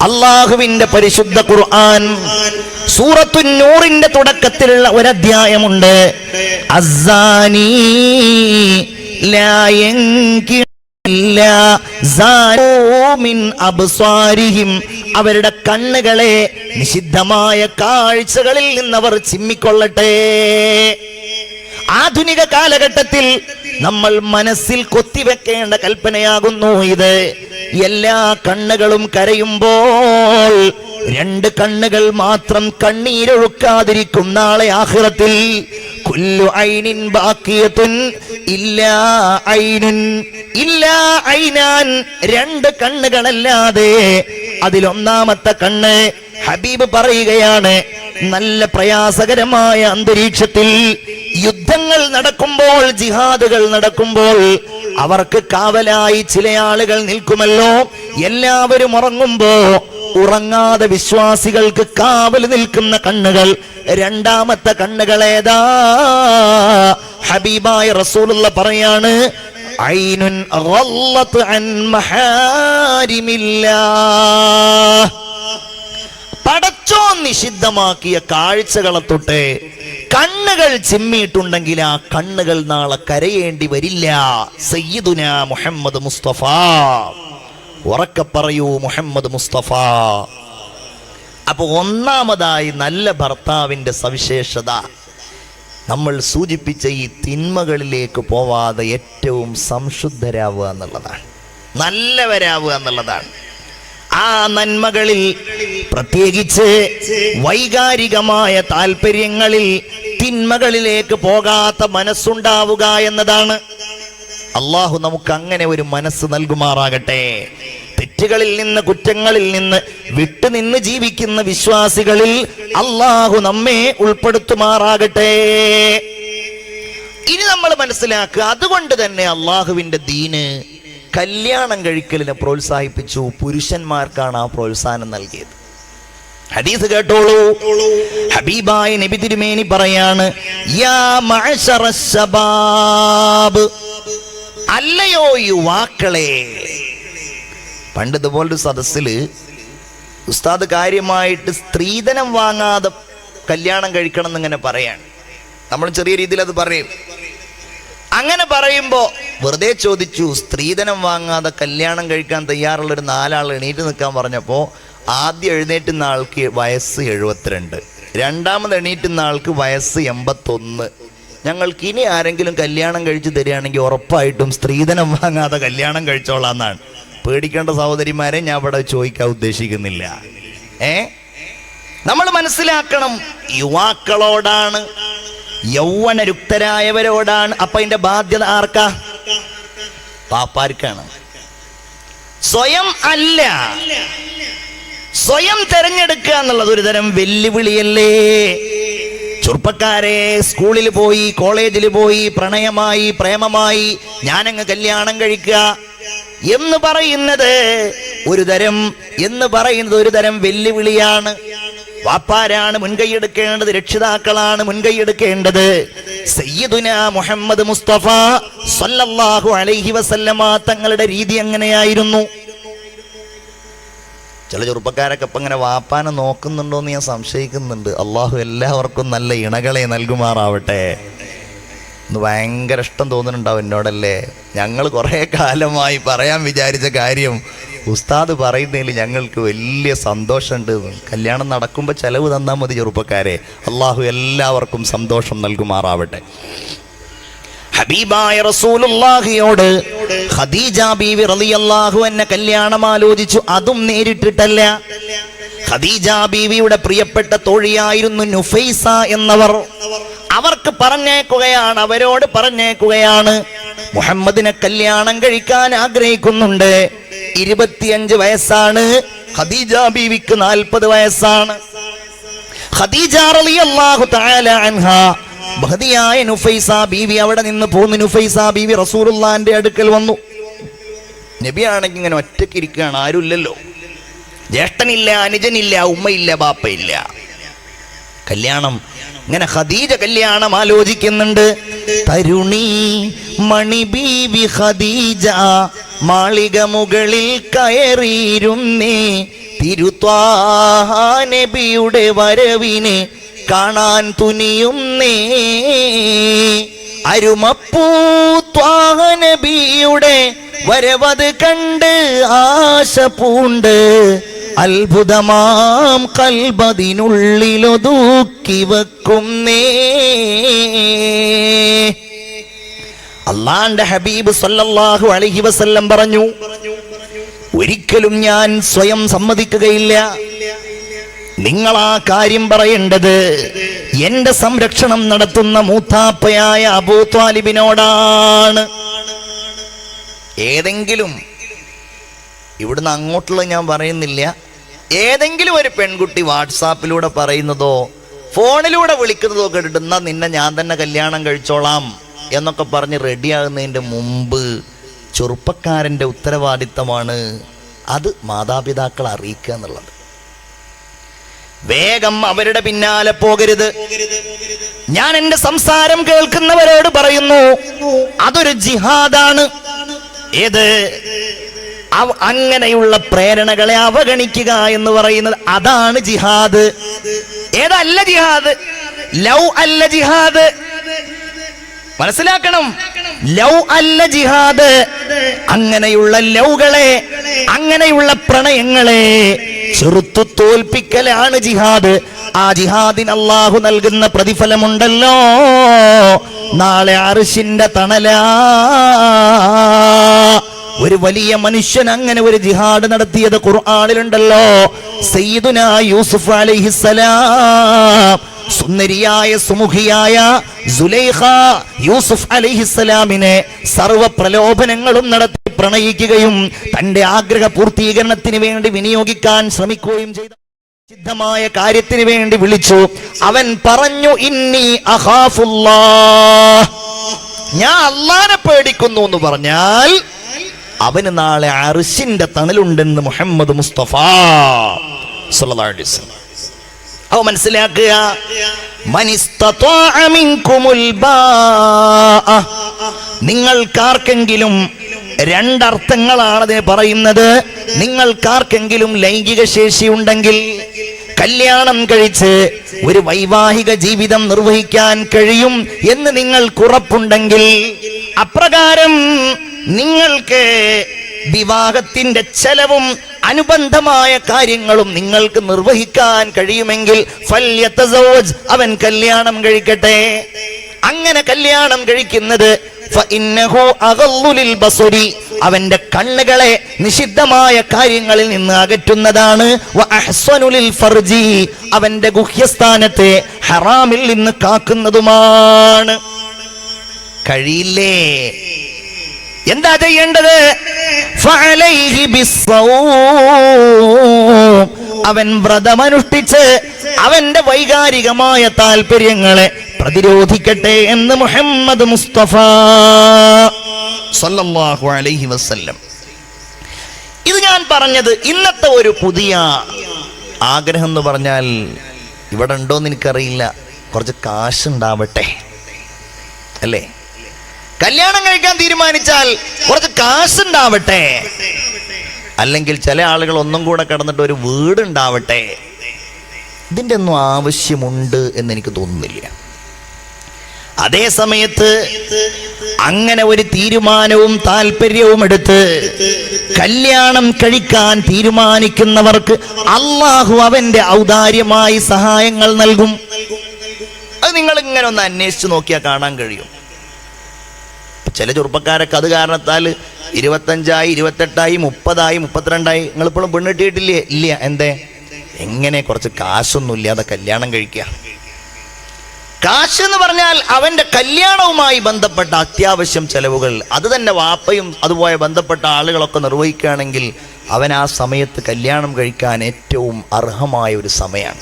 അള്ളാഹുവിന്റെ പരിശുദ്ധ ഖുർആൻ സൂറത്തു നൂറിന്റെ തുടക്കത്തിലുള്ള ഒരധ്യായമുണ്ട് അബ്സാരിഹിം. അവരുടെ കണ്ണുകളെ നിഷിദ്ധമായ കാഴ്ചകളിൽ നിന്നവർ ചിമ്മിക്കൊള്ളട്ടെ ആധുനിക കാലഘട്ടത്തിൽ നമ്മൾ മനസ്സിൽ കൊത്തിവെക്കേണ്ട കൽപ്പനയാകുന്നു ഇത്. എല്ലാ കണ്ണുകളും കരയുമ്പോൾ രണ്ട് കണ്ണുകൾ മാത്രം കണ്ണീരൊഴുക്കാതിരിക്കും നാളെ ആഖിറത്തിൽ കുല്ലു ഐനിൻ ബാക്കിയത്തുൻ ഇല്ലാ ഐനുൻ ഇല്ലാ ഐനാൻ രണ്ട് കണ്ണുകളല്ലാതെ അതിലൊന്നാമത്തെ കണ്ണ് ഹബീബ് പറയുകയാണ് നല്ല പ്രയാസകരമായ അന്തരീക്ഷത്തിൽ യുദ്ധങ്ങൾ നടക്കുമ്പോൾ ജിഹാദുകൾ നടക്കുമ്പോൾ അവർക്ക് കാവലായി ചില ആളുകൾ നിൽക്കുമല്ലോ. എല്ലാവരും ഉറങ്ങുമ്പോ ഉറങ്ങാതെ വിശ്വാസികൾക്ക് കാവൽ നിൽക്കുന്ന കണ്ണുകൾ രണ്ടാമത്തെ കണ്ണുകൾ ഏതാ? ഹബീബായ റസൂലുള്ള പറയാണ് ഐനുൻ അൻ മഹാരിമില്ലാ. പടച്ചോ നിഷിദ്ധമാക്കിയ കാഴ്ചകളെ തൊട്ട് കണ്ണുകൾ ചിമ്മിയിട്ടുണ്ടെങ്കിൽ ആ കണ്ണുകൾ നാളെ കരയേണ്ടി വരില്ല. സയ്യിദുന മുഹമ്മദ് മുസ്തഫ. ഉറക്കെ പറയൂ മുഹമ്മദ് മുസ്തഫ. അപ്പൊ ഒന്നാമതായി നല്ല ഭർത്താവിന്റെ സവിശേഷത. നമ്മൾ സൂചിപ്പിച്ച ഈ തിന്മകളിലേക്ക് പോവാതെ ഏറ്റവും സംശുദ്ധരാവുക എന്നുള്ളതാണ്. നല്ലവരാവുക എന്നുള്ളതാണ്. ആ നന്മകളിൽ പ്രത്യേകിച്ച് വൈകാരികമായ താല്പര്യങ്ങളിൽ തിന്മകളിലേക്ക് പോകാത്ത മനസ്സുണ്ടാവുക എന്നതാണ്. അള്ളാഹു നമുക്ക് അങ്ങനെ ഒരു മനസ്സ് നൽകുമാറാകട്ടെ. തെറ്റുകളിൽ നിന്ന് കുറ്റങ്ങളിൽ നിന്ന് വിട്ടുനിന്ന് ജീവിക്കുന്ന വിശ്വാസികളിൽ അള്ളാഹു നമ്മെ ഉൾപ്പെടുത്തുമാറാകട്ടെ. ഇനി നമ്മൾ മനസ്സിലാക്കുക അതുകൊണ്ട് തന്നെ അള്ളാഹുവിന്റെ ദീന് കല്യാണം കഴിക്കലിനെ പ്രോത്സാഹിപ്പിച്ചു. പുരുഷന്മാർക്കാണ് ആ പ്രോത്സാഹനം നൽകിയത്. ഹദീസ് കേട്ടോളൂ. ഹബീബായ നബി തിരുമേനി പറയാണ് യാ അല്ലയോ യുവാക്കളെ പണ്ട് ഇതുപോലൊരു സദസ്സിൽ ഉസ്താദ് കാര്യമായിട്ട് സ്ത്രീധനം വാങ്ങാതെ കല്യാണം കഴിക്കണം എന്നിങ്ങനെ പറയാണ്. നമ്മൾ ചെറിയ രീതിയിൽ അത് പറയും. അങ്ങനെ പറയുമ്പോൾ വെറുതെ ചോദിച്ചു സ്ത്രീധനം വാങ്ങാതെ കല്യാണം കഴിക്കാൻ തയ്യാറുള്ള ഒരു നാലാൾ എണീറ്റ് നിൽക്കാൻ പറഞ്ഞപ്പോൾ ആദ്യം എഴുന്നേറ്റുന്ന ആൾക്ക് വയസ്സ് എഴുപത്തിരണ്ട്. രണ്ടാമത് എണീറ്റുന്ന ആൾക്ക് വയസ്സ് എൺപത്തൊന്ന്. ഞങ്ങൾക്ക് ഇനി ആരെങ്കിലും കല്യാണം കഴിച്ചു തരികയാണെങ്കിൽ ഉറപ്പായിട്ടും സ്ത്രീധനം വാങ്ങാതെ കല്യാണം കഴിച്ചോളാന്നാണ്. പേടിക്കേണ്ട സഹോദരിമാരെ ഞാൻ ഇവിടെ ചോദിക്കാൻ ഉദ്ദേശിക്കുന്നില്ല. ഏ? നമ്മൾ മനസ്സിലാക്കണം യുവാക്കളോടാണ് യൗവനരുക്തരായവരോടാണ്. അപ്പൊ അതിന്റെ ബാധ്യത ആർക്കാ? പാപ്പാർക്കാണ്. സ്വയം അല്ല. സ്വയം തെരഞ്ഞെടുക്കുക എന്നുള്ളത് ഒരു തരം വെല്ലുവിളിയല്ലേ. ചെറുപ്പക്കാരെ സ്കൂളിൽ പോയി കോളേജിൽ പോയി പ്രണയമായി പ്രേമമായി ഞാനങ്ങ് കല്യാണം കഴിക്കുക എന്ന് പറയുന്നത് ഒരു തരം എന്ന് പറയുന്നത് ഒരു തരം വെല്ലുവിളിയാണ്. വാപ്പാരാണ് മുൻകൈയെടുക്കേണ്ടത് രക്ഷിതാക്കളാണ് മുൻകൈയെടുക്കേണ്ടത്. സയ്യിദുന മുഹമ്മദ് മുസ്തഫ സല്ലല്ലാഹു അലൈഹി വസല്ലമ തങ്ങളുടെ രീതി എങ്ങനെയായിരുന്നു? ചില ചെറുപ്പക്കാരൊക്കെ ഇപ്പം ഇങ്ങനെ വാപ്പാനെ നോക്കുന്നുണ്ടോ എന്ന് ഞാൻ സംശയിക്കുന്നുണ്ട്. അള്ളാഹു എല്ലാവർക്കും നല്ല ഇണകളെ നൽകുമാറാവട്ടെ. ഇന്ന് ഭയങ്കര ഇഷ്ടം തോന്നുന്നുണ്ടാവും എന്നോടല്ലേ. ഞങ്ങൾ കുറേ കാലമായി പറയാൻ വിചാരിച്ച കാര്യം ഉസ്താദ് പറയുന്നതിൽ ഞങ്ങൾക്ക് വലിയ സന്തോഷമുണ്ട്. കല്യാണം നടക്കുമ്പോൾ ചെലവ് തന്നാൽ മതി ചെറുപ്പക്കാരെ. അള്ളാഹു എല്ലാവർക്കും സന്തോഷം നൽകുമാറാവട്ടെ. ഹബീബായ റസൂലുള്ളാഹിയോട് ഖദീജ ബീവി റളിയല്ലാഹു എന്നെ കല്യാണം ആലോചിച്ചു. അതും നേരിട്ടിട്ടല്ല. ഖദീജ ബീവിയുടെ പ്രിയപ്പെട്ട തോഴിയായിരുന്നു നുഫൈസ എന്നവർ. അവർക്ക് പറഞ്ഞേക്കുകയാണ് അവരോട് പറഞ്ഞേക്കുകയാണ്. മുഹമ്മദിനെ കല്യാണം കഴിക്കാൻ ആഗ്രഹിക്കുന്നുണ്ട്. ഇരുപത്തിയഞ്ച് വയസ്സാണ്. ഖദീജ ബീവിക്ക് നാൽപ്പത് വയസ്സാണ്. ഖദീജ റളിയല്ലാഹു തആല അൻഹ. ബഹദിയായ നുഫൈസ ബീവി അവിടെ നിന്ന് പോന്നു നുഫൈസ ബീവി റസൂലുള്ളാന്റെ അടുക്കൽ വന്നു. നബിയാണെങ്കിൽ ഇങ്ങനെ ഒറ്റയ്ക്ക് ഇരിക്കുകയാണ് ആരുമില്ലല്ലോ. ജ്യേഷ്ഠനില്ല അനുജനില്ല ഉമ്മയില്ല ബാപ്പയില്ല. കല്യാണം ഇങ്ങനെ ഖദീജ കല്യാണം ആലോചിക്കുന്നുണ്ട്. തരുണി മണി ബീവി ഖദീജ മാളിക മുകളിൽ കയറിയിരുന്നേ. തിരുത്വാനബിയുടെ വരവിനെ കാണാൻ തുനിയുന്നേ. അരുമപ്പൂത്വാനബിയുടെ വരവത് കണ്ട് ആശ പൂണ്ട് അത്ഭുതമാം കൽബതിനുള്ളിലൊതുക്കി വെക്കുന്നേ. അള്ളാന്റെ ഹബീബ് സല്ലല്ലാഹു അലഹി വസല്ലം പറഞ്ഞു ഒരിക്കലും ഞാൻ സ്വയം സമ്മതിക്കുകയില്ല. നിങ്ങൾ ആ കാര്യം പറയേണ്ടത് എന്റെ സംരക്ഷണം നടത്തുന്ന മൂത്താപ്പയായ അബൂ ത്വാലിബിനോടാണ്. ഏതെങ്കിലും ഇവിടുന്ന് അങ്ങോട്ടുള്ള ഞാൻ പറയുന്നില്ല ഏതെങ്കിലും ഒരു പെൺകുട്ടി വാട്സാപ്പിലൂടെ പറയുന്നതോ ഫോണിലൂടെ വിളിക്കുന്നതോ കേട്ടിട്ട് എന്നാ നിന്നെ ഞാൻ തന്നെ കല്യാണം കഴിച്ചോളാം എന്നൊക്കെ പറഞ്ഞ് റെഡിയാകുന്നതിന്റെ മുമ്പ് ചെറുപ്പക്കാരന്റെ ഉത്തരവാദിത്തമാണ് അത് മാതാപിതാക്കൾ അറിയിക്കുക എന്നുള്ളത്. വേഗം അവരുടെ പിന്നാലെ പോകരുത്. ഞാൻ എന്റെ സംസാരം കേൾക്കുന്നവരോട് പറയുന്നു അതൊരു ജിഹാദാണ്. ഏത്? അങ്ങനെയുള്ള പ്രേരണകളെ അവഗണിക്കുക എന്ന് പറയുന്നത് അതാണ് ജിഹാദ്. ഏതല്ല ജിഹാദ്? ലൗ അല്ല ജിഹാദ്. മനസ്സിലാക്കണം. ലൗ അല്ല ജിഹാദ്. അങ്ങനെയുള്ള ലൗകളെ അങ്ങനെയുള്ള പ്രണയങ്ങളെ ചെറുത്തു തോൽപ്പിക്കലാണ് ജിഹാദ്. ആ ജിഹാദിന് അള്ളാഹു നൽകുന്ന പ്രതിഫലമുണ്ടല്ലോ. നാളെ അറിശിന്റെ തണലാ. ഒരു വലിയ മനുഷ്യൻ അങ്ങനെ ഒരു ജിഹാദ് നടത്തിയത് ഖുർആാനിലുണ്ടല്ലോ. സയ്യിദുന യൂസുഫ് അലൈഹിസ്സലാം. സുന്ദരിയായ സുമുഖിയായ സുലൈഖ യൂസുഫ് അലിഹിസ്സലാമിനെ സർവ പ്രലോഭനങ്ങളും നടത്തി പ്രണയിക്കുകയും തന്റെ ആഗ്രഹ പൂർത്തീകരണത്തിന് വേണ്ടി വിനിയോഗിക്കാൻ ശ്രമിക്കുകയും ചെയ്തു സിദ്ധമായ കാര്യത്തിന് വേണ്ടി വിളിച്ചു അവൻ പറഞ്ഞു ഇന്നി അഹാഫുല്ലാ ഞാൻ അള്ളാനെ പേടിക്കുന്നു എന്ന് പറഞ്ഞാൽ അവന് നാളെ അർശിന്റെ തണലുണ്ടെന്ന് മുഹമ്മദ് മുസ്തഫ സല്ലല്ലാഹു അലൈഹി വസല്ലം. അവ മനസ്സിലാക്കുക. നിങ്ങൾക്കാർക്കെങ്കിലും രണ്ടർത്ഥങ്ങളാണ് അതിന് പറയുന്നത് നിങ്ങൾക്കാർക്കെങ്കിലും ലൈംഗിക ശേഷി ഉണ്ടെങ്കിൽ കല്യാണം കഴിച്ച് ഒരു വൈവാഹിക ജീവിതം നിർവഹിക്കാൻ കഴിയും എന്ന് നിങ്ങൾക്കുറപ്പുണ്ടെങ്കിൽ അപ്രകാരം നിങ്ങൾക്ക് വിവാഹത്തിന്റെ ചെലവും അനുബന്ധമായ കാര്യങ്ങളും നിങ്ങൾക്ക് നിർവഹിക്കാൻ കഴിയുമെങ്കിൽ അവൻ കല്യാണം കഴിക്കട്ടെ അങ്ങനെ കല്യാണം കഴിക്കുന്നത്. അവന്റെ കണ്ണുകളെ നിഷിദ്ധമായ കാര്യങ്ങളിൽ നിന്ന് അകറ്റുന്നതാണ്. അവന്റെ ഗുഹ്യസ്ഥാനത്തെ ഹറാമിൽ നിന്ന് കാക്കുന്നതുമാണ് കഴിയില്ലേ എന്താ ചെയ്യേണ്ടത്. അവൻ വ്രതമനുഷ്ഠിച്ച് അവന്റെ വൈകാരികമായ താല്പര്യങ്ങളെ പ്രതിരോധിക്കട്ടെ എന്ന് മുഹമ്മദ് മുസ്തഫ സല്ലല്ലാഹു അലൈഹി വസല്ലം. ഇത് ഞാൻ പറഞ്ഞത് ഇന്നത്തെ ഒരു പുതിയ ആഗ്രഹം എന്ന് പറഞ്ഞാൽ ഇവിടെ ഉണ്ടോന്ന് എനിക്കറിയില്ല. കുറച്ച് കാശുണ്ടാവട്ടെ. അല്ലേ? കല്യാണം കഴിക്കാൻ തീരുമാനിച്ചാൽ കുറച്ച് കാശുണ്ടാവട്ടെ. അല്ലെങ്കിൽ ചില ആളുകൾ ഒന്നും കൂടെ കിടന്നിട്ട് ഒരു വീടുണ്ടാവട്ടെ. ഇതിന്റെ ഒന്നും ആവശ്യമുണ്ട് എന്ന് എനിക്ക് തോന്നുന്നില്ല. അതേ സമയത്ത് അങ്ങനെ ഒരു തീരുമാനവും താല്പര്യവും എടുത്ത് കല്യാണം കഴിക്കാൻ തീരുമാനിക്കുന്നവർക്ക് അള്ളാഹു അവന്റെ ഔദാര്യമായി സഹായങ്ങൾ നൽകും. അത് നിങ്ങൾ ഇങ്ങനെ ഒന്ന് അന്വേഷിച്ച് നോക്കിയാൽ കാണാൻ കഴിയും. ചില ചെറുപ്പക്കാരൊക്കെ അത് കാരണത്താൽ ഇരുപത്തഞ്ചായി ഇരുപത്തെട്ടായി മുപ്പതായി മുപ്പത്തിരണ്ടായി നിങ്ങളിപ്പോഴും പെണ്ണിട്ടിട്ടില്ലേ ഇല്ല. എന്തേ? എങ്ങനെ? കുറച്ച് കാശൊന്നും ഇല്ലാതെ കല്യാണം കഴിക്കുക. കാശ് എന്ന് പറഞ്ഞാൽ അവന്റെ കല്യാണവുമായി ബന്ധപ്പെട്ട അത്യാവശ്യം ചെലവുകൾ. അത് തന്നെ വാപ്പയും അതുപോലെ ബന്ധപ്പെട്ട ആളുകളൊക്കെ നിർവഹിക്കുകയാണെങ്കിൽ അവൻ ആ സമയത്ത് കല്യാണം കഴിക്കാൻ ഏറ്റവും അർഹമായ ഒരു സമയമാണ്.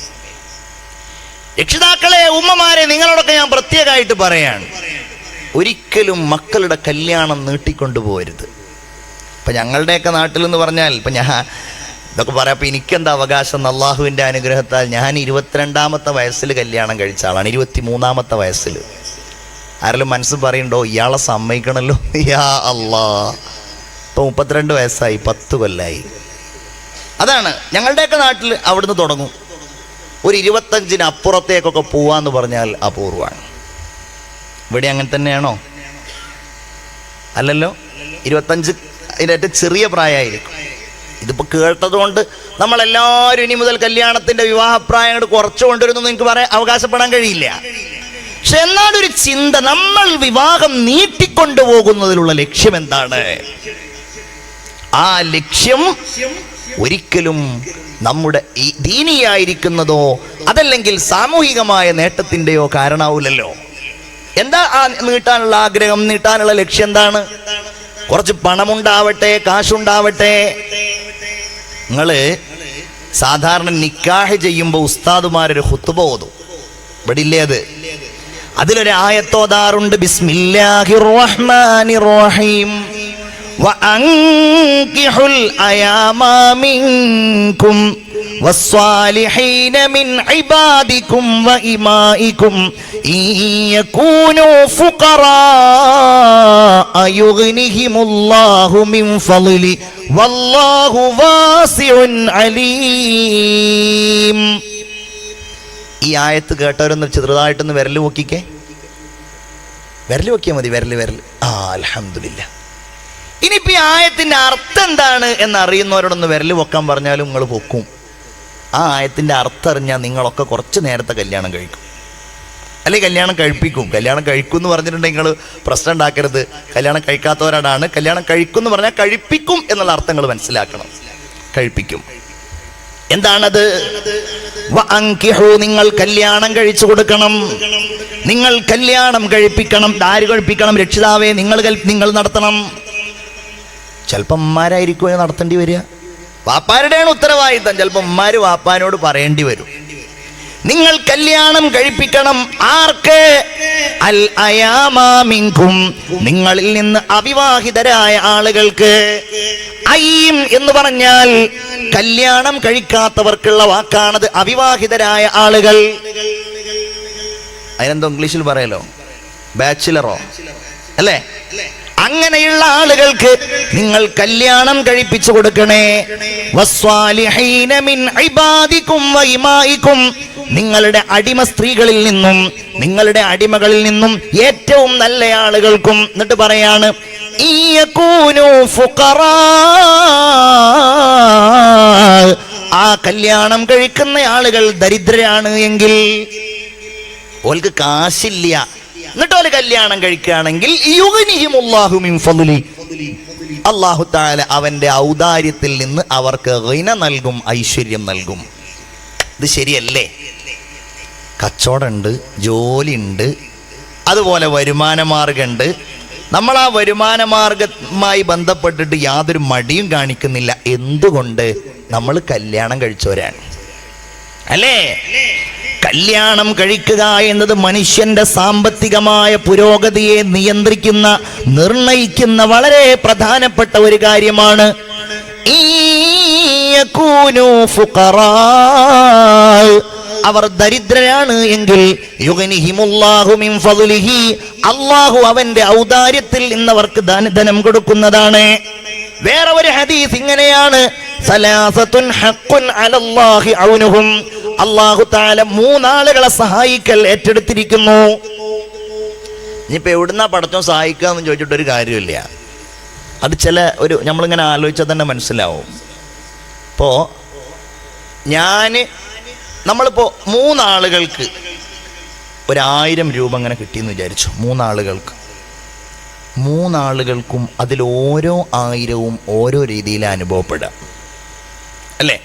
രക്ഷിതാക്കളെ ഉമ്മമാരെ നിങ്ങളോടൊക്കെ ഞാൻ പ്രത്യേകമായിട്ട് പറയാണ്. ഒരിക്കലും മക്കളുടെ കല്യാണം നീട്ടിക്കൊണ്ടു പോകരുത് ഇപ്പം ഞങ്ങളുടെയൊക്കെ നാട്ടിലെന്ന് പറഞ്ഞാൽ ഇപ്പം ഞാൻ ഇതൊക്കെ പറയാം അപ്പം എനിക്കെന്താ അവകാശം അള്ളാഹുവിന്റെ അനുഗ്രഹത്താൽ ഞാൻ ഇരുപത്തിരണ്ടാമത്തെ വയസ്സിൽ കല്യാണം കഴിച്ച ആളാണ് ഇരുപത്തി മൂന്നാമത്തെ വയസ്സിൽ. ആരെങ്കിലും മനസ്സ് പറയണ്ടോ ഇയാളെ സമ്മതിക്കണമല്ലോ യാ അല്ലാ ഇപ്പം മുപ്പത്തിരണ്ട് വയസ്സായി പത്ത് കൊല്ലായി. അതാണ് ഞങ്ങളുടെയൊക്കെ നാട്ടിൽ അവിടുന്ന് തുടങ്ങും. ഒരു ഇരുപത്തഞ്ചിന് അപ്പുറത്തേക്കൊക്കെ പോവാന്ന് പറഞ്ഞാൽ അപൂർവമാണ് ഇവിടെ അങ്ങനെ തന്നെയാണോ? അല്ലല്ലോ? ഇരുപത്തഞ്ച് ഏറ്റവും ചെറിയ പ്രായമായിരിക്കും. ഇതിപ്പോൾ കേട്ടതുകൊണ്ട് നമ്മളെല്ലാവരും ഇനി മുതൽ കല്യാണത്തിന്റെ വിവാഹപ്രായം അങ്ങോട്ട് കുറച്ചു കൊണ്ടുവരുന്നു നിങ്ങൾക്ക് പറയാൻ അവകാശപ്പെടാൻ കഴിയില്ല. പക്ഷെ എന്നാലൊരു ചിന്ത നമ്മൾ വിവാഹം നീട്ടിക്കൊണ്ടുപോകുന്നതിലുള്ള ലക്ഷ്യം എന്താണ്? ആ ലക്ഷ്യം ഒരിക്കലും നമ്മുടെ ദീനിയായിരിക്കുന്നതോ അതല്ലെങ്കിൽ സാമൂഹികമായ നേട്ടത്തിന്റെയോ കാരണമാവില്ലല്ലോ എന്താ ആ നീട്ടാനുള്ള ആഗ്രഹം? നീട്ടാനുള്ള ലക്ഷ്യം എന്താണ്? കുറച്ച് പണമുണ്ടാവട്ടെ കാശുണ്ടാവട്ടെ. നിങ്ങൾ സാധാരണ നിക്കാഹ് ചെയ്യുമ്പോൾ ഉസ്താദുമാരൊരു ഹുത്തുബ ഓതും. ഇവിടെ ഇല്ലേ അത്? അതിലൊരു ആയത്തോതാറുണ്ട് ബിസ്മില്ലാഹിർ റഹീം والصالحين من عبادكم وإمائكم إن يكونوا فقراء يغنهم الله من فضله والله واسع عليم ഈ ആയത്ത് കേട്ടവരൊന്ന് ചെറുതായിട്ടൊന്ന് വിരൽ പൊക്കിക്കേ വിരൽ പൊക്കിയാൽ മതി വിരൽ വിരൽ ആ അലഹമില്ല ഇനിയിപ്പോ ഈ ആയത്തിന്റെ അർത്ഥം എന്താണ് എന്ന് അറിയുന്നവരോടൊന്ന് വിരൽ പൊക്കാൻ പറഞ്ഞാലും നിങ്ങൾ പൊക്കും ആ ആയത്തിന്റെ അർത്ഥം അറിഞ്ഞാൽ നിങ്ങളൊക്കെ കുറച്ച് നേരത്തെ കല്യാണം കഴിക്കും. അല്ലെങ്കിൽ കല്യാണം കഴിപ്പിക്കും. കല്യാണം കഴിക്കും എന്ന് പറഞ്ഞിട്ടുണ്ടെങ്കിൽ നിങ്ങൾ പ്രശ്നം ഉണ്ടാക്കരുത്. കല്യാണം കഴിക്കാത്തവരാണ്. കല്യാണം കഴിക്കും എന്ന് പറഞ്ഞാൽ കഴിപ്പിക്കും എന്നുള്ള അർത്ഥങ്ങൾ മനസ്സിലാക്കണം. കഴിപ്പിക്കും. എന്താണത്? നിങ്ങൾ കല്യാണം കഴിച്ചു കൊടുക്കണം. നിങ്ങൾ കല്യാണം കഴിപ്പിക്കണം. ദാരി കഴിപ്പിക്കണം. രക്ഷിതാവേ നിങ്ങൾ നിങ്ങൾ നടത്തണം. ചിലപ്പോൾ അമ്മമാരായിരിക്കുമോ നടത്തേണ്ടി വരിക? വാപ്പാരുടെയാണ് ഉത്തരവാദിത്തം. ചിലപ്പോൾ ഉമ്മാര് വാപ്പാനോട് പറയേണ്ടി വരും. നിങ്ങൾ കല്യാണം കഴിപ്പിക്കണം. ആർക്ക്? അൽ അയാമാമിങ്കും നിങ്ങളിൽ നിന്ന് അവിവാഹിതരായ ആളുകൾക്ക്. അയ്യം എന്ന് പറഞ്ഞാൽ കല്യാണം കഴിക്കാത്തവർക്കുള്ള വാക്കാണത് അവിവാഹിതരായ ആളുകൾ. അതിനെന്തോ ഇംഗ്ലീഷിൽ പറയലോ? ബാച്ചിലറോ? അല്ലേ? അങ്ങനെയുള്ള ആളുകൾക്ക് നിങ്ങൾ കല്യാണം കഴിപ്പിച്ചു കൊടുക്കണേ. നിങ്ങളുടെ അടിമ സ്ത്രീകളിൽ നിന്നും നിങ്ങളുടെ അടിമകളിൽ നിന്നും ഏറ്റവും നല്ല ആളുകൾക്കും എന്നിട്ട് പറയാണ് ആ കല്യാണം കഴിക്കുന്ന ആളുകൾ ദരിദ്രരാണ് എങ്കിൽ ഓൽക്ക് കാശില്ല. എന്നിട്ട് ഒരു കല്യാണം കഴിക്കുകയാണെങ്കിൽ അള്ളാഹു താല അവന്റെ ഔദാര്യത്തിൽ നിന്ന് അവർക്ക് റിന നൽകും ഐശ്വര്യം നൽകും. ഇത് ശരിയല്ലേ? കച്ചവടമുണ്ട് ജോലിയുണ്ട് അതുപോലെ വരുമാന മാർഗമുണ്ട് നമ്മൾ ആ വരുമാന മാർഗമായി ബന്ധപ്പെട്ടിട്ട് യാതൊരു മടിയും കാണിക്കുന്നില്ല. എന്തുകൊണ്ട്? നമ്മൾ കല്യാണം കഴിച്ചവരാണ്. അല്ലേ? കല്യാണം കഴിക്കുക എന്നത് മനുഷ്യന്റെ സാമ്പത്തികമായ പുരോഗതിയെ നിയന്ത്രിക്കുന്ന നിർണയിക്കുന്ന വളരെ പ്രധാനപ്പെട്ട ഒരു കാര്യമാണ്. അവർ ദരിദ്രരാണ് എങ്കിൽ അള്ളാഹു അവന്റെ ഔദാര്യത്തിൽ നിന്നവർക്ക് ദാനധനം കൊടുക്കുന്നതാണ്. വേറെ ഒരു ഹദീസ് ഇങ്ങനെയാണ്. അള്ളാഹു താല മൂന്നാളുകളെ സഹായിക്കൽ ഏറ്റെടുത്തിരിക്കുന്നു. ഇനിയിപ്പോ എവിടുന്നാ പടച്ചോ സഹായിക്കാന്ന് ചോദിച്ചിട്ട് ഒരു കാര്യമില്ല അത് ചില ഒരു നമ്മളിങ്ങനെ ആലോചിച്ചാൽ തന്നെ മനസ്സിലാവും. ഇപ്പോൾ ഞാൻ നമ്മളിപ്പോൾ മൂന്നാളുകൾക്ക് ഒരായിരം രൂപ അങ്ങനെ കിട്ടിയെന്ന് വിചാരിച്ചു മൂന്നാളുകൾക്ക്. മൂന്നാളുകൾക്കും അതിൽ ഓരോ ആയിരവും ഓരോ രീതിയിൽ അനുഭവപ്പെടുക. അല്ലേ?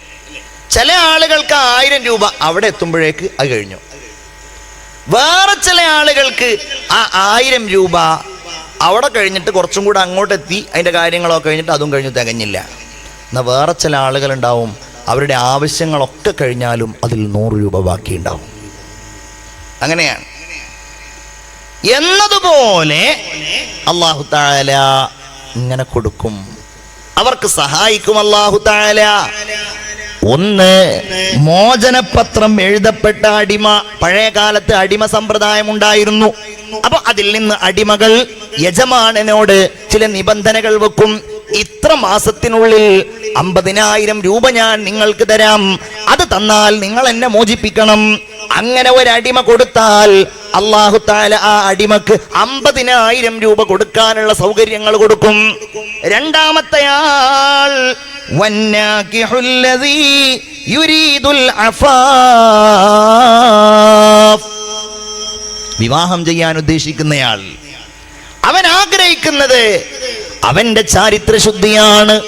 ചില ആളുകൾക്ക് ആയിരം രൂപ അവിടെ എത്തുമ്പോഴേക്ക് അത് കഴിഞ്ഞു. വേറെ ചില ആളുകൾക്ക് ആ ആയിരം രൂപ അവിടെ കഴിഞ്ഞിട്ട് കുറച്ചും കൂടെ അങ്ങോട്ട് എത്തി അതിന്റെ കാര്യങ്ങളൊക്കെ കഴിഞ്ഞിട്ട് അതും കഴിഞ്ഞ് തികഞ്ഞില്ല. എന്നാൽ വേറെ ചില ആളുകളുണ്ടാവും അവരുടെ ആവശ്യങ്ങളൊക്കെ കഴിഞ്ഞാലും അതിൽ നൂറ് രൂപ ബാക്കിയുണ്ടാവും. അങ്ങനെയാണ്. എന്നതുപോലെ അള്ളാഹു താല ഇങ്ങനെ കൊടുക്കും. അവർക്ക് സഹായിക്കും അള്ളാഹു താല ഒന്ന് മോചനപത്രം എഴുതപ്പെട്ട അടിമ പഴയ കാലത്ത് അടിമ സമ്പ്രദായം ഉണ്ടായിരുന്നു. അപ്പൊ അതിൽ നിന്ന് അടിമകൾ യജമാനനോട് ചില നിബന്ധനകൾ വെക്കും. ഇത്ര മാസത്തിനുള്ളിൽ അമ്പതിനായിരം രൂപ ഞാൻ നിങ്ങൾക്ക് തരാം. അത് തന്നാൽ നിങ്ങൾ എന്നെ മോചിപ്പിക്കണം. അങ്ങനെ ഒരു അടിമ കൊടുത്താൽ അള്ളാഹു താല ആ അടിമക്ക് അമ്പതിനായിരം രൂപ കൊടുക്കാനുള്ള സൗകര്യങ്ങൾ കൊടുക്കും. രണ്ടാമത്തെ ആൾ വന്നാകിഹുല്ലദീ യുരീദുൽ അഫാഫ്. വിവാഹം ചെയ്യാൻ ഉദ്ദേശിക്കുന്നയാൾ. അവൻ ആഗ്രഹിക്കുന്നത് അവന്റെ ചാരിത്ര ശുദ്ധിയാണ്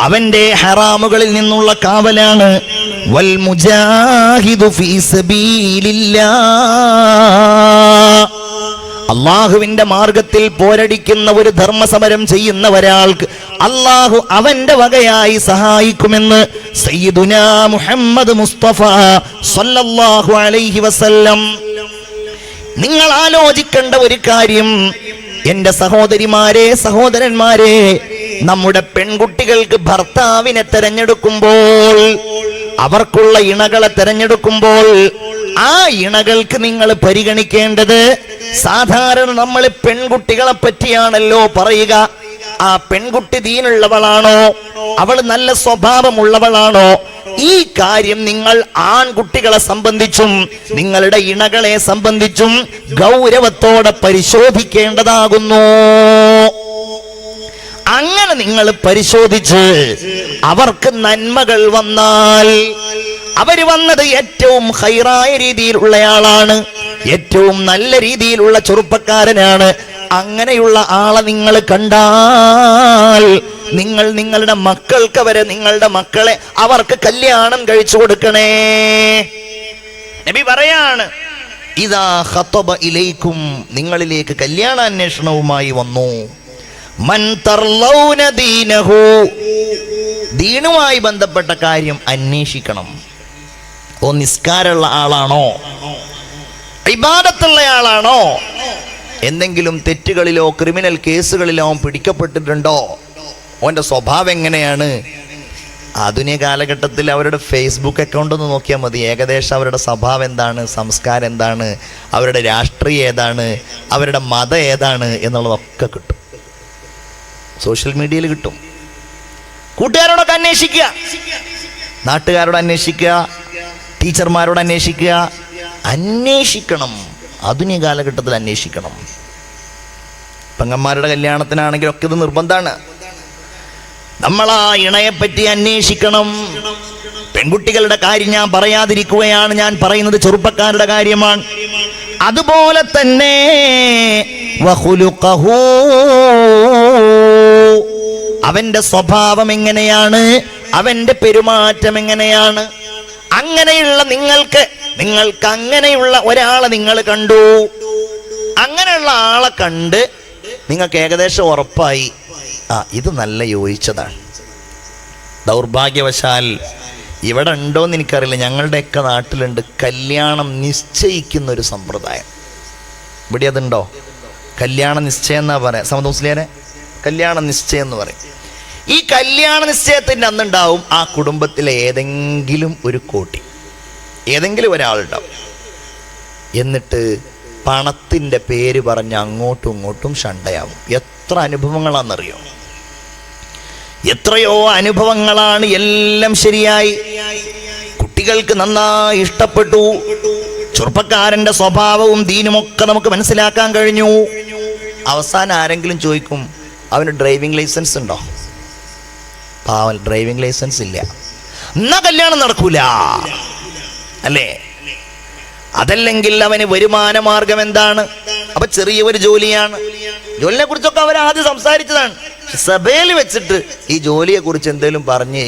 അവന്റെ ഹറാമുകളിൽ നിന്നുള്ള കാവലാണ്. അള്ളാഹുവിന്റെ മാർഗത്തിൽ പോരടിക്കുന്ന ഒരു ധർമ്മസമരം ചെയ്യുന്ന ഒരാൾക്ക് അള്ളാഹു അവന്റെ വകയായി സഹായിക്കുമെന്ന് മുഹമ്മദ് മുസ്തഫ സല്ലല്ലാഹു അലൈഹി വസല്ലം. നിങ്ങൾ ആലോചിക്കേണ്ട ഒരു കാര്യം എന്റെ സഹോദരിമാരെ സഹോദരന്മാരെ നമ്മുടെ പെൺകുട്ടികൾക്ക് ഭർത്താവിനെ തെരഞ്ഞെടുക്കുമ്പോൾ അവർക്കുള്ള ഇണകളെ തെരഞ്ഞെടുക്കുമ്പോൾ ആ ഇണകൾക്ക് നിങ്ങൾ പരിഗണിക്കേണ്ടത് സാധാരണ നമ്മൾ പെൺകുട്ടികളെ പറ്റിയാണല്ലോ പറയുക. ആ പെൺകുട്ടി ദീനുള്ളവളാണോ? അവൾ നല്ല സ്വഭാവമുള്ളവളാണോ? ഈ കാര്യം നിങ്ങൾ ആൺകുട്ടികളെ സംബന്ധിച്ചും നിങ്ങളുടെ ഇണകളെ സംബന്ധിച്ചും ഗൗരവത്തോടെ പരിശോധിക്കേണ്ടതാകുന്നു. അങ്ങനെ നിങ്ങൾ പരിശോധിച്ച് അവർക്ക് നന്മകൾ വന്നാൽ അവർ വന്നത് ഏറ്റവും ഹൈറായ രീതിയിലുള്ളയാളാണ് ഏറ്റവും നല്ല രീതിയിലുള്ള ചെറുപ്പക്കാരനാണ്. അങ്ങനെയുള്ള ആളെ നിങ്ങൾ കണ്ടാൽ നിങ്ങൾ നിങ്ങളുടെ മക്കൾക്ക് വരെ നിങ്ങളുടെ മക്കളെ അവർക്ക് കല്യാണം കഴിച്ചു കൊടുക്കണേ. നബി പറയാണ് ഇതാ ഹത്തോബ ഇലൈക്കും നിങ്ങളിലേക്ക് കല്യാണ അന്വേഷണവുമായി വന്നു. ദീനുമായി ബന്ധപ്പെട്ട കാര്യം അന്വേഷിക്കണം. ഓ നിസ്കാരമുള്ള ആളാണോ? ഇബാദത്തുള്ള ആളാണോ എന്തെങ്കിലും തെറ്റുകളിലോ ക്രിമിനൽ കേസുകളിലോ പിടിക്കപ്പെട്ടിട്ടുണ്ടോ? ഓന്റെ സ്വഭാവം എങ്ങനെയാണ്? ആധുനിക കാലഘട്ടത്തിൽ അവരുടെ ഫേസ്ബുക്ക് അക്കൗണ്ട് ഒന്ന് നോക്കിയാൽ മതി. ഏകദേശം അവരുടെ സ്വഭാവം എന്താണ്? സംസ്കാരം എന്താണ്? അവരുടെ രാഷ്ട്രീയം ഏതാണ്? അവരുടെ മതം ഏതാണ്? എന്നുള്ളതൊക്കെ കിട്ടും. സോഷ്യൽ മീഡിയയിൽ കിട്ടും. കൂട്ടുകാരോടൊക്കെ അന്വേഷിക്കുക. നാട്ടുകാരോട് അന്വേഷിക്കുക. ടീച്ചർമാരോട് അന്വേഷിക്കുക. അന്വേഷിക്കണം. ആധുനിക കാലഘട്ടത്തിൽ അന്വേഷിക്കണം. പെങ്ങന്മാരുടെ കല്യാണത്തിനാണെങ്കിലും ഒക്കെ ഇത് നിർബന്ധമാണ് നമ്മൾ ആ ഇണയെപ്പറ്റി അന്വേഷിക്കണം. പെൺകുട്ടികളുടെ കാര്യം ഞാൻ പറയാതിരിക്കുകയാണ്. ഞാൻ പറയുന്നത് ചെറുപ്പക്കാരുടെ കാര്യമാണ്. അതുപോലെ തന്നെ. അവന്റെ സ്വഭാവം എങ്ങനെയാണ്? അവന്റെ പെരുമാറ്റം എങ്ങനെയാണ്? അങ്ങനെയുള്ള നിങ്ങൾക്ക് നിങ്ങൾക്ക് അങ്ങനെയുള്ള ഒരാളെ നിങ്ങൾ കണ്ടു. അങ്ങനെയുള്ള ആളെ കണ്ട് നിങ്ങൾക്ക് ഏകദേശം ഉറപ്പായി. ആ ഇത് നല്ല യോജിച്ചതാണ്. ദൗർഭാഗ്യവശാൽ ഇവിടെ ഉണ്ടോന്ന് എനിക്കറിയില്ല. ഞങ്ങളുടെയൊക്കെ നാട്ടിലുണ്ട്. കല്യാണം നിശ്ചയിക്കുന്ന ഒരു സമ്പ്രദായം. ഇവിടെ അതുണ്ടോ? കല്യാണ നിശ്ചയം എന്നാ പറയാം. സമത മുസ്ലിയാരെ? കല്യാണ നിശ്ചയം എന്ന് പറയും. ഈ കല്യാണ നിശ്ചയത്തിന്റെ അന്നുണ്ടാവും ആ കുടുംബത്തിലെ ഏതെങ്കിലും ഒരു കോട്ടി. ഏതെങ്കിലും ഒരാളുണ്ടാവും. എന്നിട്ട് പണത്തിന്റെ പേര് പറഞ്ഞ് അങ്ങോട്ടും ഇങ്ങോട്ടും ഷണ്ടയാവും എത്ര അനുഭവങ്ങളാണെന്നറിയോ എത്രയോ അനുഭവങ്ങളാണ് എല്ലാം ശരിയായി. കുട്ടികൾക്ക് നന്നായി ഇഷ്ടപ്പെട്ടു. ചെറുപ്പക്കാരന്റെ സ്വഭാവവും ദീനുമൊക്കെ നമുക്ക് മനസ്സിലാക്കാൻ കഴിഞ്ഞു. അവസാനം ആരെങ്കിലും ചോദിക്കും അവന് ഡ്രൈവിംഗ് ലൈസൻസ് ഉണ്ടോ? പാവൻ ഡ്രൈവിംഗ് ലൈസൻസ് ഇല്ല. എന്നാ കല്യാണം നടക്കൂല. അല്ലേ? അതല്ലെങ്കിൽ അവന് വരുമാന മാർഗം എന്താണ്? അപ്പൊ ചെറിയ ഒരു ജോലിയാണ്. ജോലിനെ കുറിച്ചൊക്കെ അവർ ആദ്യം സംസാരിച്ചതാണ്. സഭയിൽ വെച്ചിട്ട് ഈ ജോലിയെ കുറിച്ച് എന്തെങ്കിലും പറഞ്ഞു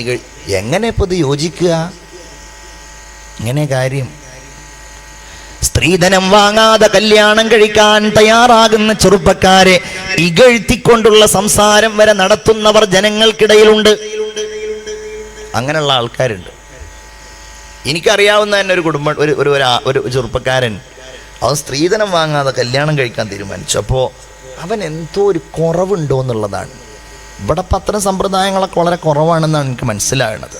എങ്ങനെ ഇപ്പൊ ഇത് യോജിക്കുക? ഇങ്ങനെ കാര്യം. സ്ത്രീധനം വാങ്ങാതെ കല്യാണം കഴിക്കാൻ തയ്യാറാകുന്ന ചെറുപ്പക്കാരെ ഇകഴ്ത്തിക്കൊണ്ടുള്ള സംസാരം വരെ നടത്തുന്നവർ ജനങ്ങൾക്കിടയിലുണ്ട്. അങ്ങനെയുള്ള ആൾക്കാരുണ്ട്. എനിക്കറിയാവുന്ന തന്നെ ഒരു കുടുംബം ഒരു ഒരു ഒരു ചെറുപ്പക്കാരൻ. അവൻ സ്ത്രീധനം വാങ്ങാതെ കല്യാണം കഴിക്കാൻ തീരുമാനിച്ചു. അപ്പോൾ അവൻ എന്തോ ഒരു കുറവുണ്ടോ എന്നുള്ളതാണ്. ഇവിടെ പത്ര സമ്പ്രദായങ്ങളൊക്കെ വളരെ കുറവാണെന്നാണ് എനിക്ക് മനസ്സിലാകുന്നത്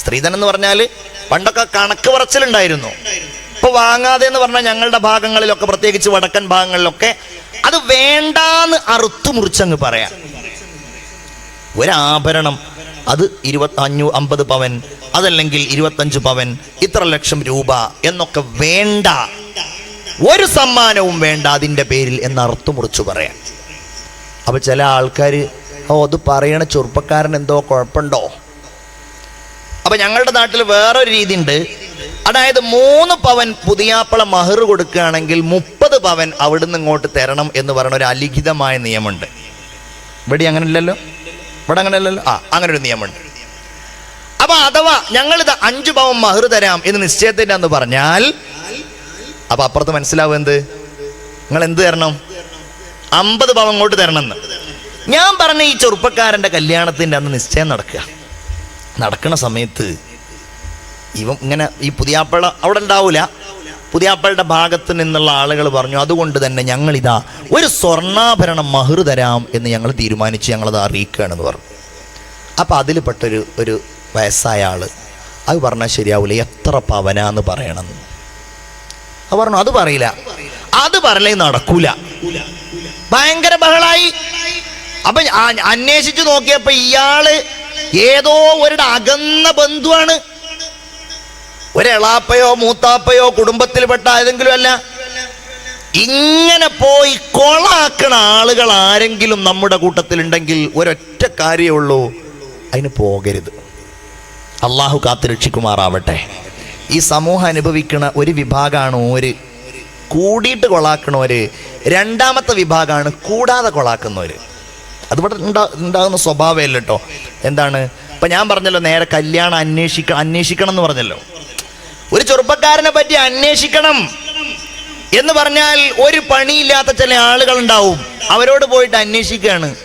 സ്ത്രീധനം എന്ന് പറഞ്ഞാൽ പണ്ടൊക്കെ കണക്ക് പറച്ചിലുണ്ടായിരുന്നു. ഇപ്പൊ വാങ്ങാതെ എന്ന് പറഞ്ഞാൽ ഞങ്ങളുടെ ഭാഗങ്ങളിലൊക്കെ പ്രത്യേകിച്ച് വടക്കൻ ഭാഗങ്ങളിലൊക്കെ അത് വേണ്ടാന്ന് അറുത്തു മുറിച്ചങ്ങ് പറയാം. ഒരാഭരണം അത് ഇരുപത്തി അഞ്ഞൂ അമ്പത് പവൻ അതല്ലെങ്കിൽ ഇരുപത്തഞ്ച് പവൻ ഇത്ര ലക്ഷം രൂപ എന്നൊക്കെ വേണ്ട. ഒരു സമ്മാനവും വേണ്ട അതിന്റെ പേരിൽ എന്ന് അർത്ഥം മുറിച്ചു പറയാം. അപ്പൊ ചില ആൾക്കാർ ഓ അത് പറയണ ചെറുപ്പക്കാരൻ എന്തോ കുഴപ്പമുണ്ടോ? അപ്പൊ ഞങ്ങളുടെ നാട്ടിൽ വേറൊരു രീതി ഉണ്ട് അതായത് മൂന്ന് പവൻ പുതിയാപ്പള മഹർ കൊടുക്കുകയാണെങ്കിൽ മുപ്പത് പവൻ അവിടുന്ന് ഇങ്ങോട്ട് തരണം എന്ന് പറയുന്ന ഒരു അലിഖിതമായ നിയമമുണ്ട്. ഇവിടെ അങ്ങനെ ഇല്ലല്ലോ? ഇവിടെ അങ്ങനെ അല്ലല്ലോ ആ അങ്ങനെ ഒരു നിയമമുണ്ട്. അപ്പൊ അഥവാ ഞങ്ങളിത് അഞ്ചു പവൻ മഹർ തരാം എന്ന് നിശ്ചയത്തിന്റെ അന്ന് പറഞ്ഞാൽ അപ്പൊ അപ്പുറത്ത് മനസ്സിലാവും എന്ത്? നിങ്ങൾ എന്ത് തരണം? അമ്പത് പവൻ ഇങ്ങോട്ട് തരണം എന്ന്. ഞാൻ പറഞ്ഞ ഈ ചെറുപ്പക്കാരന്റെ കല്യാണത്തിന്റെ അന്ന് നിശ്ചയം നടക്കുക. നടക്കുന്ന സമയത്ത് ഇവൻ ഇങ്ങനെ ഈ പുതിയാപ്പള അവിടെ ഉണ്ടാവില്ല പുതിയാപ്പളുടെ ഭാഗത്ത് നിന്നുള്ള ആളുകൾ പറഞ്ഞു അതുകൊണ്ട് തന്നെ ഞങ്ങളിതാ ഒരു സ്വർണാഭരണം മഹർ തരാം എന്ന് ഞങ്ങൾ തീരുമാനിച്ച് ഞങ്ങളത് അറിയിക്കുകയാണെന്ന് പറഞ്ഞു. അപ്പം അതിൽ പെട്ടൊരു ഒരു വയസ്സായ ആൾ അത് പറഞ്ഞാൽ ശരിയാവില്ല എത്ര പവനാന്ന് പറയണമെന്ന് അത് പറഞ്ഞു അത് പറയില്ല അത് പറയലേ നടക്കൂല. ഭയങ്കര ബഹളായി. അപ്പൊ അന്വേഷിച്ചു നോക്കിയപ്പോ ഇയാൾ ഏതോ ഒരുടെ അകന്ന ബന്ധുവാണ്. ഒരെളാപ്പയോ മൂത്താപ്പയോ കുടുംബത്തിൽപ്പെട്ട ഏതെങ്കിലും അല്ല. ഇങ്ങനെ പോയി കൊളാക്കണ ആളുകൾ ആരെങ്കിലും നമ്മുടെ കൂട്ടത്തിൽ ഉണ്ടെങ്കിൽ ഒരൊറ്റ കാര്യമേ ഉള്ളൂ അതിന് പോകരുത്. അള്ളാഹു കാത്തു രക്ഷിക്കുമാറാവട്ടെ. ഈ സമൂഹം അനുഭവിക്കുന്ന ഒരു വിഭാഗമാണ് ഓര്. കൂടിയിട്ട് കൊളാക്കണവര്. രണ്ടാമത്തെ വിഭാഗമാണ് കൂടാതെ കൊളാക്കുന്നവര്. അതിവിടെ ഉണ്ടാ ഉണ്ടാകുന്ന സ്വഭാവമല്ല കേട്ടോ എന്താണ്? ഇപ്പം ഞാൻ പറഞ്ഞല്ലോ നേരെ കല്യാണം അന്വേഷിക്ക അന്വേഷിക്കണം എന്ന് പറഞ്ഞല്ലോ. ഒരു ചെറുപ്പക്കാരനെ പറ്റി അന്വേഷിക്കണം എന്ന് പറഞ്ഞാൽ ഒരു പണിയില്ലാത്ത ചില ആളുകൾ ഉണ്ടാവും അവരോട് പോയിട്ട് അന്വേഷിക്കുകയാണ്.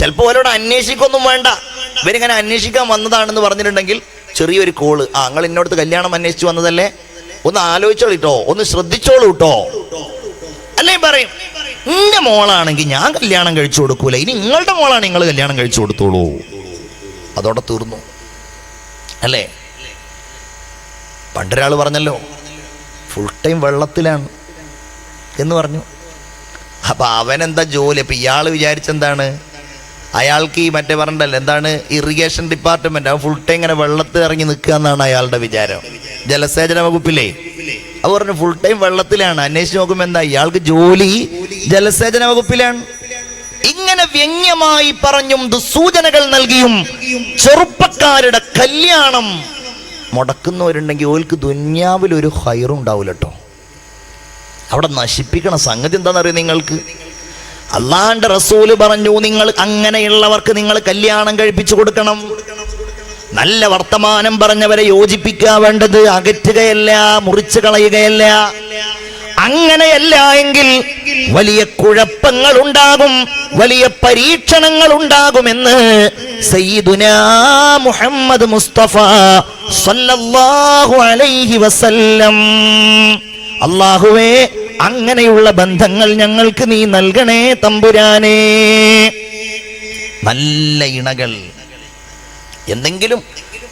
ചിലപ്പോൾ അവരോട് അന്വേഷിക്കൊന്നും വേണ്ട. ഇവരിങ്ങനെ അന്വേഷിക്കാൻ വന്നതാണെന്ന് പറഞ്ഞിട്ടുണ്ടെങ്കിൽ ചെറിയൊരു കോൾ. ആ നിങ്ങൾ എന്നോടത്ത് കല്യാണം അന്വേഷിച്ച് വന്നതല്ലേ? ഒന്ന് ആലോചിച്ചോളിട്ടോ ഒന്ന് ശ്രദ്ധിച്ചോളൂ കേട്ടോ അല്ലേ പറയും? നിന്റെ മോളാണെങ്കിൽ ഞാൻ കല്യാണം കഴിച്ചു കൊടുക്കൂല. ഇനി നിങ്ങളുടെ മോളാണ് നിങ്ങൾ കല്യാണം കഴിച്ചു കൊടുത്തോളൂ. അതോടെ തീർന്നു. അല്ലേ? പണ്ടൊരാൾ പറഞ്ഞല്ലോ ഫുൾ ടൈം വെള്ളത്തിലാണ് എന്ന് പറഞ്ഞു. അപ്പൊ അവനെന്താ ജോലി? അപ്പൊ ഇയാൾ വിചാരിച്ചെന്താണ്? അയാൾക്ക് ഈ മറ്റേ പറഞ്ഞല്ലോ എന്താണ് ഇറിഗേഷൻ ഡിപ്പാർട്ട്മെന്റ് അവൻ ഫുൾ ടൈം ഇങ്ങനെ വെള്ളത്തിൽ ഇറങ്ങി നിൽക്കുക എന്നാണ് അയാളുടെ വിചാരം. ജലസേചന വകുപ്പില്ലേ അത് പറഞ്ഞു ഫുൾ ടൈം വെള്ളത്തിലാണ്. അന്വേഷിച്ച് നോക്കുമ്പോൾ എന്താ ഇയാൾക്ക് ജോലി ജലസേചന വകുപ്പിലാണ്. ഇങ്ങനെ വ്യംഗ്യമായി പറഞ്ഞും ദുസൂചനകൾ നൽകിയും ചെറുപ്പക്കാരുടെ കല്യാണം മുടക്കുന്നവരുണ്ടെങ്കിൽ ഓൽക്ക് ദുന്യാവിൽ ഒരു ഹൈറും കേട്ടോ അവിടെ നശിപ്പിക്കണ സംഗതി എന്താണെന്നറിയോ നിങ്ങൾക്ക്? അള്ളാഹാന്റെ റസൂൽ പറഞ്ഞു നിങ്ങൾ അങ്ങനെയുള്ളവർക്ക് നിങ്ങൾ കല്യാണം കഴിപ്പിച്ചു കൊടുക്കണം. നല്ല വർത്തമാനം പറഞ്ഞവരെ യോജിപ്പിക്കുക വേണ്ടത് അകറ്റുകയല്ല മുറിച്ചു കളയുകയല്ല. അങ്ങനെയല്ല എങ്കിൽ വലിയ കുഴപ്പങ്ങൾ ഉണ്ടാകും വലിയ പരീക്ഷണങ്ങൾ ഉണ്ടാകുമെന്ന് സയ്യിദുനാ മുഹമ്മദ് മുസ്തഫ സല്ലല്ലാഹു അലൈഹി വസല്ലം. അള്ളാഹുവേ അങ്ങനെയുള്ള ബന്ധങ്ങൾ ഞങ്ങൾക്ക് നീ നൽകണേ തമ്പുരാനേ. നല്ല ഇണകൾ. എന്തെങ്കിലും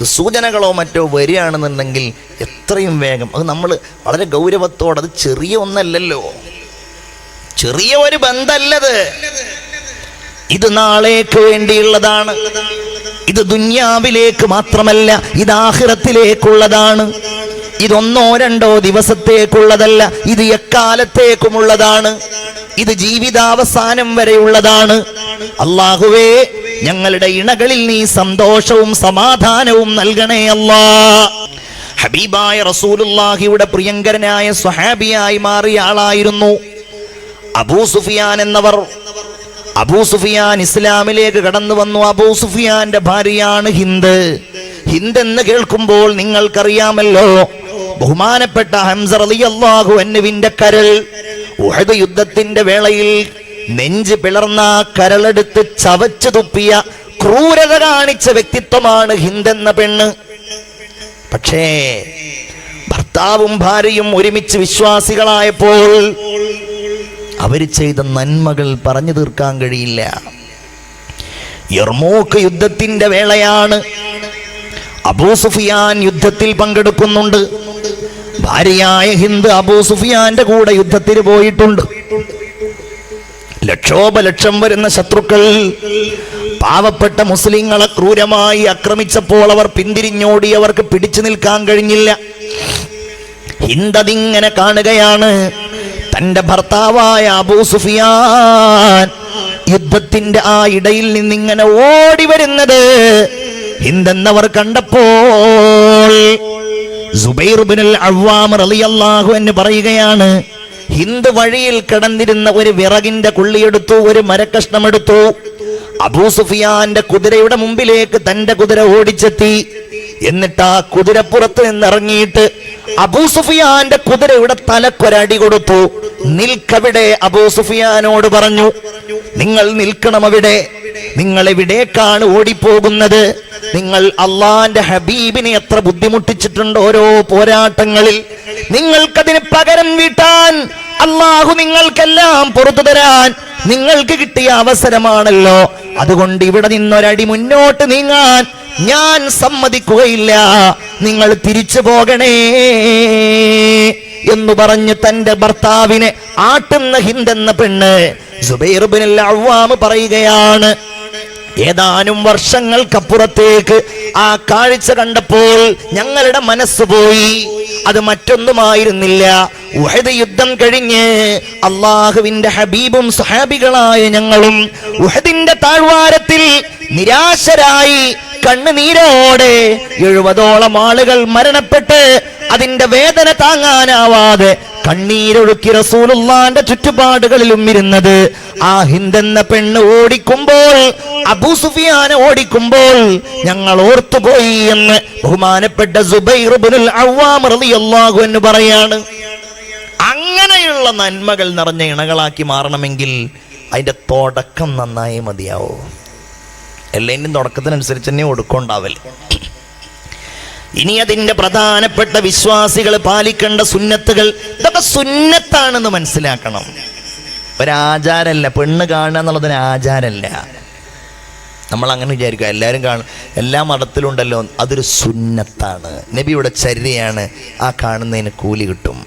സൂചനകളോ മറ്റോ വരികയാണെന്നുണ്ടെങ്കിൽ എത്രയും വേഗം. അത് നമ്മൾ വളരെ ഗൗരവത്തോടെ അത് ചെറിയ ഒന്നല്ലല്ലോ. ചെറിയ ഒരു ബന്ധല്ലത്. ഇത് നാളേക്ക് വേണ്ടിയുള്ളതാണ്. ഇത് ദുന്യാവിലേക്ക് മാത്രമല്ല ഇത് ആഹിറത്തിലേക്കുള്ളതാണ്. ഇതൊന്നോ രണ്ടോ ദിവസത്തേക്കുള്ളതല്ല ഇത് എക്കാലത്തേക്കുമുള്ളതാണ്. ഇത് ജീവിതാവസാനം വരെയുള്ളതാണ്. അള്ളാഹുവേ ഞങ്ങളുടെ ഇണകളിൽ നീ സന്തോഷവും സമാധാനവും നൽകണേ അല്ലാ. ഹബീബായ റസൂലുള്ളാഹിയുടെ പ്രിയങ്കരനായ സ്വഹാബിയായി മാറിയ ആളായിരുന്നു. അബൂ സുഫിയാൻ എന്നവർ. അബൂ സുഫിയാൻ ഇസ്ലാമിലേക്ക് കടന്നു വന്നു. അബൂ സുഫിയാന്റെ ഭാര്യയാണ് ഹിന്ദ്. ഹിന്ദ് എന്ന് കേൾക്കുമ്പോൾ നിങ്ങൾക്കറിയാമല്ലോ. ബഹുമാനപ്പെട്ട ഹംസർ റളിയല്ലാഹു അൻഹുവിന്റെ എന്നിവിന്റെ ഉഹദ് യുദ്ധത്തിന്റെ വേളയിൽ നെഞ്ച് പിളർന്ന കരളെടുത്ത് ചവച്ചു തുപ്പിയ ക്രൂരത കാണിച്ച വ്യക്തിത്വമാണ് ഹിന്ദെന്ന പെണ്ണ്. പക്ഷേ ഭർത്താവും ഭാര്യയും ഒരുമിച്ച് വിശ്വാസികളായപ്പോൾ അവർ ചെയ്ത നന്മകൾ പറഞ്ഞു തീർക്കാൻ കഴിയില്ല. യർമൂക്ക് യുദ്ധത്തിന്റെ വേളയാണ്. അബൂ സുഫിയാൻ യുദ്ധത്തിൽ പങ്കെടുക്കുന്നുണ്ട്. ഭാര്യയായ ഹിന്ദ് അബൂ സുഫിയാന്റെ കൂടെ യുദ്ധത്തിന് പോയിട്ടുണ്ട്. ലക്ഷോപലക്ഷം വരുന്ന ശത്രുക്കൾ പാവപ്പെട്ട മുസ്ലിങ്ങളെ ക്രൂരമായി ആക്രമിച്ചപ്പോൾ അവർ പിന്തിരിഞ്ഞോടി അവർക്ക് പിടിച്ചു നിൽക്കാൻ കഴിഞ്ഞില്ല. ഹിന്ദതിങ്ങനെ കാണുകയാണ്. തന്റെ ഭർത്താവായ അബൂ സുഫിയാൻ യുദ്ധത്തിന്റെ ആ ഇടയിൽ നിന്നിങ്ങനെ ഓടി വരുന്നത്. ഹിന്ദെന്നവർ കണ്ടപ്പോൾ സുബൈർ ബിനുൽ അവ്വാം റളിയല്ലാഹു എന്ന് പറയുകയാണ് ഹിന്ദ് വഴിയിൽ കിടന്നിരുന്ന ഒരു വിറകിന്റെ കുള്ളിയെടുത്തു ഒരു മരക്കഷ്ണം എടുത്തു അബൂ സുഫിയാന്റെ കുതിരയുടെ മുമ്പിലേക്ക് തന്റെ കുതിര ഓടിച്ചെത്തി. എന്നിട്ട് ആ കുതിരപ്പുറത്ത് നിന്നിറങ്ങിയിട്ട് അബൂ സുഫിയാന്റെ കുതിരയുടെ തലക്കൊരടി കൊടുത്തു. നിൽക്കവിടെ അബൂ സുഫിയാനോട് പറഞ്ഞു. നിങ്ങൾ നിൽക്കണം അവിടെ നിങ്ങൾ എവിടേക്കാണ് ഓടിപ്പോകുന്നത്? നിങ്ങൾ അള്ളാന്റെ ഹബീബിനെ എത്ര ബുദ്ധിമുട്ടിച്ചിട്ടുണ്ട് ഓരോ പോരാട്ടങ്ങളിൽ. നിങ്ങൾക്കതിന് പകരം വീട്ടാൻ അള്ളാഹു നിങ്ങൾക്കെല്ലാം പുറത്തു തരാൻ നിങ്ങൾക്ക് കിട്ടിയ അവസരമാണല്ലോ. അതുകൊണ്ട് ഇവിടെ നിന്നൊരടി മുന്നോട്ട് നീങ്ങാൻ ഞാൻ സമ്മതിക്കുകയില്ല. നിങ്ങൾ തിരിച്ചു പോകണേ എന്ന് പറഞ്ഞ് തന്റെ ഭർത്താവിനെ ആട്ടുന്ന ഹിന്ദെന്ന പെണ്ണ് സുബൈറുബിനെല്ലാം അവ്വാമ് പറയുകയാണ് ഏതാനും വർഷങ്ങൾക്കപ്പുറത്തേക്ക് ആ കാഴ്ച കണ്ടപ്പോൾ ഞങ്ങളുടെ മനസ്സ് പോയി. അത് മറ്റൊന്നുമായിരുന്നില്ല. ഉഹദ് യുദ്ധം കഴിഞ്ഞ് അള്ളാഹുവിന്റെ ഹബീബും സഹാബികളായ ഞങ്ങളും ഉഹദിന്റെ താഴ്വാരത്തിൽ നിരാശരായി കണ്ണുനീരോടെ എഴുപതോളം ആളുകൾ മരണപ്പെട്ട് അതിന്റെ വേദന താങ്ങാനാവാതെ കണ്ണീരൊഴുക്കി റസൂലുള്ളാന്റെ ചുറ്റുപാടുകളിലും ഇരുന്നത് ആ ഹിന്ദെന്ന പെണ്ണ് ഓടിക്കുമ്പോൾ അബൂ സുഫിയാൻ ഓടിക്കുമ്പോൾ ഞങ്ങൾ ഓർത്തുപോയി എന്ന് ബഹുമാനപ്പെട്ട റളിയല്ലാഹു എന്ന് പറയാണ്. അങ്ങനെയുള്ള നന്മകൾ നിറഞ്ഞ ഇണകളാക്കി മാറണമെങ്കിൽ അതിന്റെ തുടക്കം നന്നായി മതിയാവോ. എല്ലാതിന്റെയും തുടക്കത്തിനനുസരിച്ച് തന്നെ ഒടുക്കുണ്ടാവൽ ഇനി അതിന്റെ പ്രധാനപ്പെട്ട വിശ്വാസികൾ പാലിക്കേണ്ട സുന്നത്തുകൾ ഇതൊക്കെ സുന്നത്താണെന്ന് മനസ്സിലാക്കണം. ഒരാചാരല്ല പെണ്ണ് കാണുക എന്നുള്ളതൊരു ആചാരമല്ല നമ്മൾ അങ്ങനെ വിചാരിക്കുക എല്ലാവരും കാണും എല്ലാ മതത്തിലുണ്ടല്ലോ അതൊരു സുന്നത്താണ്. നബിയുടെ ചര്യയാണ് ആ കാണുന്നതിന് കൂലി കിട്ടും.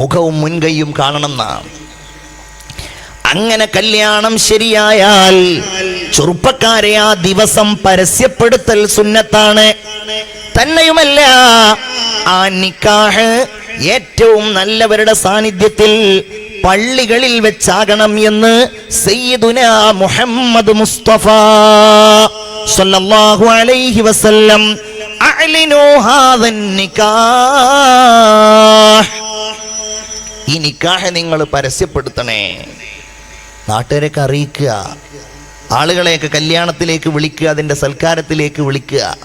മുഖവും മുൻകൈയും കാണണം എന്നാണ് അങ്ങനെ കല്യാണം ശരിയായാൽ ചെറുപ്പക്കാരെ ആ ദിവസം പരസ്യപ്പെടുത്തൽ സുന്നത്താണ്. തന്നെയുമല്ല ആ നിക്കാഹ് ഏറ്റവും നല്ലവരുടെ സാന്നിധ്യത്തിൽ പള്ളികളിൽ വെച്ചാകണം എന്ന് സയ്യിദുന മുഹമ്മദ് മുസ്തഫ സല്ലല്ലാഹു അലൈഹി വസല്ലം അഅ്ലിനു ഹാദൻ നിക്കാഹ്. ഈ നിക്കാഹ് നിങ്ങൾ പരസ്യപ്പെടുത്തണേ. നാട്ടുകാരൊക്കെ അറിയിക്കുക. ആളുകളെയൊക്കെ കല്യാണത്തിലേക്ക് വിളിക്കുക അതിന്റെ സൽക്കാരത്തിലേക്ക് വിളിക്കുക.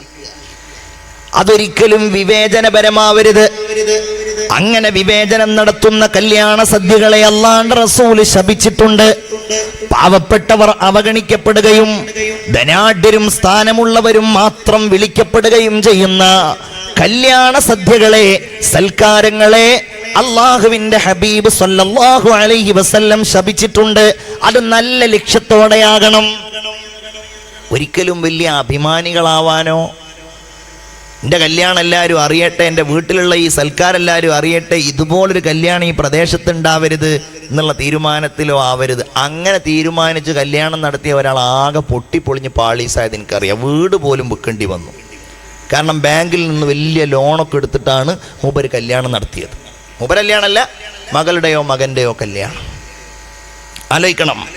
അതൊരിക്കലും വിവേചനപരമാവരുത്. അങ്ങനെ വിവേചനം നടത്തുന്ന കല്യാണ സദ്യകളെ അല്ലാണ്ട് റസൂൽ ശപിച്ചിട്ടുണ്ട്. പാവപ്പെട്ടവർ അവഗണിക്കപ്പെടുകയും ധനാഢ്യരും സ്ഥാനമുള്ളവരും മാത്രം വിളിക്കപ്പെടുകയും ചെയ്യുന്ന കല്യാണ സദ്യകളെ സൽക്കാരങ്ങളെ അള്ളാഹുവിന്റെ ഹബീബ് സല്ലല്ലാഹു അലൈഹി വസല്ലം ശപിച്ചിട്ടുണ്ട്. അത് നല്ല ലക്ഷ്യത്തോടെയാകണം. ഒരിക്കലും വലിയ അഭിമാനികളാവാനോ? എന്റെ കല്യാണം എല്ലാവരും അറിയട്ടെ എന്റെ വീട്ടിലുള്ള ഈ സൽക്കാരെല്ലാവരും അറിയട്ടെ ഇതുപോലൊരു കല്യാണം ഈ പ്രദേശത്ത് ഉണ്ടാവരുത് എന്നുള്ള തീരുമാനത്തിലോ ആവരുത്. അങ്ങനെ തീരുമാനിച്ച് കല്യാണം നടത്തിയ ഒരാൾ ആകെ പൊട്ടിപ്പൊളിഞ്ഞ് പാളീസായത് എനിക്കറിയാം. വീട് പോലും വിൽക്കേണ്ടി വന്നു. കാരണം ബാങ്കിൽ നിന്ന് വലിയ ലോണൊക്കെ എടുത്തിട്ടാണ് മൂപ്പർ കല്യാണം നടത്തിയത്. മൂപ്പര് കല്യാണമല്ല മകളുടെയോ മകന്റെയോ കല്യാണം. ആലോചിക്കണം.